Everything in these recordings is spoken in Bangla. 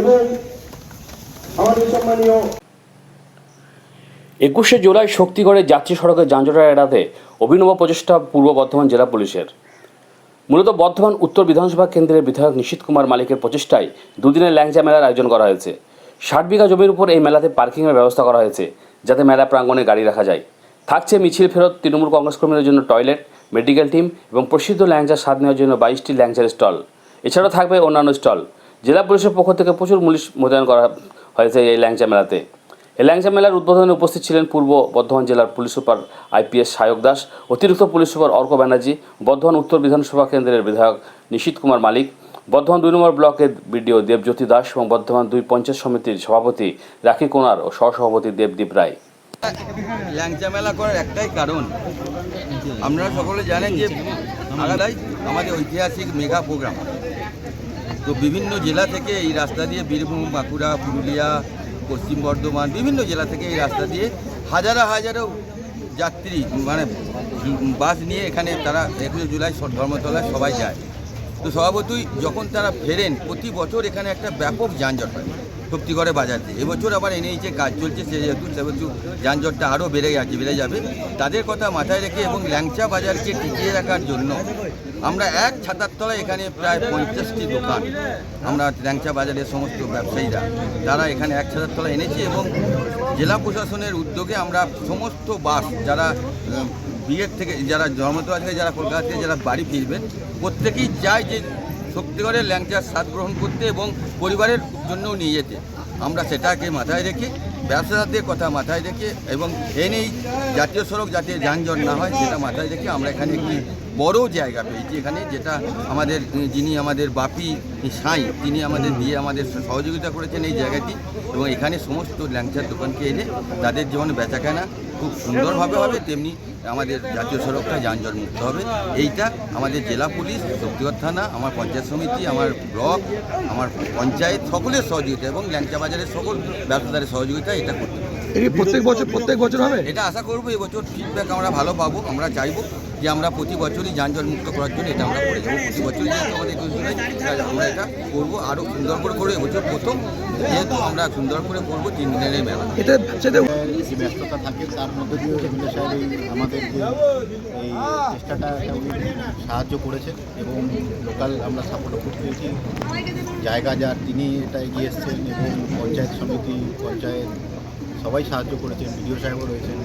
এবং আমাদের সম্মানীয় একুশে জুলাই শক্তিগড়ে যাত্রী সড়কে যানজট এড়াতে অভিনব প্রচেষ্টা পূর্ব বর্ধমান জেলা পুলিশের। মূলত বর্ধমান উত্তর বিধানসভা কেন্দ্রের বিধায়ক নিশীত কুমার মালিকের প্রচেষ্টায় দুদিনের ল্যাংচা মেলার আয়োজন করা হয়েছে। ষাট বিঘা জমির উপর এই মেলাতে পার্কিংয়ের ব্যবস্থা করা হয়েছে, যাতে মেলা প্রাঙ্গণে গাড়ি রাখা যায়। থাকছে মিছিল, ফেরত, তৃণমূল কংগ্রেস কর্মীদের জন্য টয়লেট, মেডিকেল টিম এবং প্রসিদ্ধ ল্যাংচা স্বাদ নেওয়ার জন্য বাইশটি ল্যাংচার স্টল। এছাড়াও থাকবে অন্যান্য স্টল। জেলা পুলিশের পক্ষ থেকে প্রচুর পুলিশ মোতায়েন করা হয়েছে এই ল্যাংচা মেলাতে। এই ল্যাংচা মেলার উদ্বোধনে উপস্থিত ছিলেন পূর্ব বর্ধমান জেলার police super IPS Sayak Das, অতিরিক্ত পুলিশ সুপার অর্ক ব্যানার্জি, বর্ধমান উত্তর বিধানসভা কেন্দ্রের বিধায়ক নিশীত কুমার মালিক, বর্ধমান দুই নম্বর ব্লকের বিডিও দেবজ্যোতি দাস এবং বর্ধমান দুই পঞ্চায়েত সমিতির সভাপতি রাখি কোনার ও সহসভাপতি দেবদীপ রায়। ল্যাংচা মেলা করার একটাই কারণ, আপনারা সকলে জানেন যে আগাদাই আমাদের ঐতিহাসিক মেগা প্রোগ্রাম। তো বিভিন্ন জেলা থেকে এই রাস্তা দিয়ে বীরভূম, বাঁকুড়া, পুরুলিয়া, পশ্চিম বর্ধমান বিভিন্ন জেলা থেকে এই রাস্তা দিয়ে হাজারো হাজারো যাত্রী মানে বাস নিয়ে এখানে তারা একুশে জুলাই ধর্মতলায় সবাই যায়। তো স্বভাবতই যখন তারা ফেরেন, প্রতি বছর এখানে একটা ব্যাপক যানজট হয়। শক্তিগড়ে দিয়ে এবছর আবার এনএইচে কাজ চলছে, সে যেহেতু সেহেতু যানজটটা আরও বেড়ে যাচ্ছে, বেড়ে যাবে। তাদের কথা মাথায় রেখে এবং ল্যাংচা বাজারকে টিকিয়ে রাখার জন্য আমরা এক ছাতার তলায় এখানে প্রায় পঞ্চাশটি দোকান, আমরা ল্যাংচা বাজারের সমস্ত ব্যবসায়ীরা, তারা এখানে এক ছাতার তলায় এনেছি এবং জেলা প্রশাসনের উদ্যোগে আমরা সমস্ত বাস যারা বিয়ের থেকে, যারা ধর্মতলা থেকে যারা কলকাতা থেকে যারা বাড়ি ফিরবেন, প্রত্যেকেই চায় যে শক্তিগড়ের ল্যাংচার স্বাদ গ্রহণ করতে এবং পরিবারের জন্যও নিয়ে যেতে। আমরা সেটাকে মাথায় রেখে ব্যবসাদারদের কথা মাথায় রেখে এবং এনেই জাতীয় সড়ক যাতে যানজট না হয়, সেটা মাথায় রেখে আমরা এখানে একটি বড় জায়গা পেয়েছি এখানে, যেটা আমাদের, যিনি আমাদের বাপি সাঁই, তিনি আমাদের দিয়ে আমাদের সহযোগিতা করেছেন এই জায়গাটি এবং এখানে সমস্ত ল্যাংচার দোকানকে এনে তাদের যেমন বেচাকেনা খুব সুন্দরভাবে হবে, তেমনি আমাদের জাতীয় সড়কটা যানজট মুক্ত হবে। এইটা আমাদের জেলা পুলিশ, শক্তিগড় থানা, আমার পঞ্চায়েত সমিতি, আমার ব্লক, আমার পঞ্চায়েত সকলের সহযোগিতা এবং ল্যাংচা বাজারের সকল ব্যবসাদারের সহযোগিতা এটা করতে পারি এটি প্রত্যেক বছর প্রত্যেক বছর হবে? এটা আশা করব এবছর ফিডব্যাক আমরা ভালো পাবো। আমরা চাইব যে আমরা প্রতি বছরই যানজট মুক্ত করার জন্য এটা আমরা করে যাব। প্রতি বছরই আমাদের জুলাই আমরা এটা করব আরও সুন্দর করে করব এবছর প্রথম যেহেতু আমরা সুন্দর করে করব তিন দিনের এই মেলা। এটা যে ব্যস্ততা থাকে তার মধ্যে দিয়ে সাহেব এই আমাদের এই চেষ্টাটা উনি সাহায্য করেছেন এবং লোকাল আমরা সাপোর্টও খুব পেয়েছি। জায়গা যার তিনি এটা এগিয়ে এসছেন এবং পঞ্চায়েত সমিতি পঞ্চায়েত সবাই সাহায্য করেছেন বিডিও সাহেবও রয়েছেন।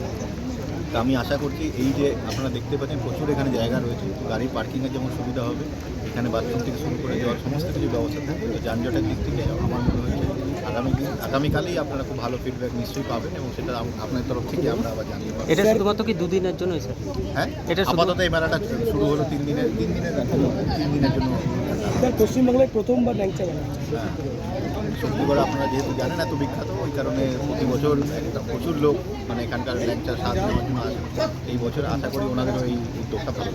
তা আমি আশা করছি এই যে আপনারা দেখতে পাচ্ছেন প্রচুর এখানে জায়গা রয়েছে গাড়ি পার্কিংয়ের যেমন সুবিধা হবে এখানে বাথরুম থেকে শুরু করে যাওয়ার সমস্ত কিছু ব্যবস্থা থাকবে তো যানজটের দিক থেকে আমার মনে হয়েছে আগামী দিন আগামীকালেই আপনারা খুব ভালো ফিডব্যাক নিশ্চয়ই পাবেন এবং সেটা আপনার তরফ থেকে আমরা আবার জানিয়ে পাবো এটা শুধুমাত্র কি দুদিনের জন্যই স্যার? হ্যাঁ? এটা আপাতত এই মেলাটা শুরু হলো তিন দিনের তিন দিনের তিন দিনের জন্য। পশ্চিমবাংলায় প্রথমবার ল্যাংচা মেলা শক্তিগড় আপনারা যেহেতু জানেন এত বিখ্যাত, ওই কারণে প্রতি বছর প্রচুর লোক মানে এখানকার ল্যাংচার স্বাদ নেওয়ার এই বছর আশা করি ওনাদেরও এই উদ্যোগটা ভালো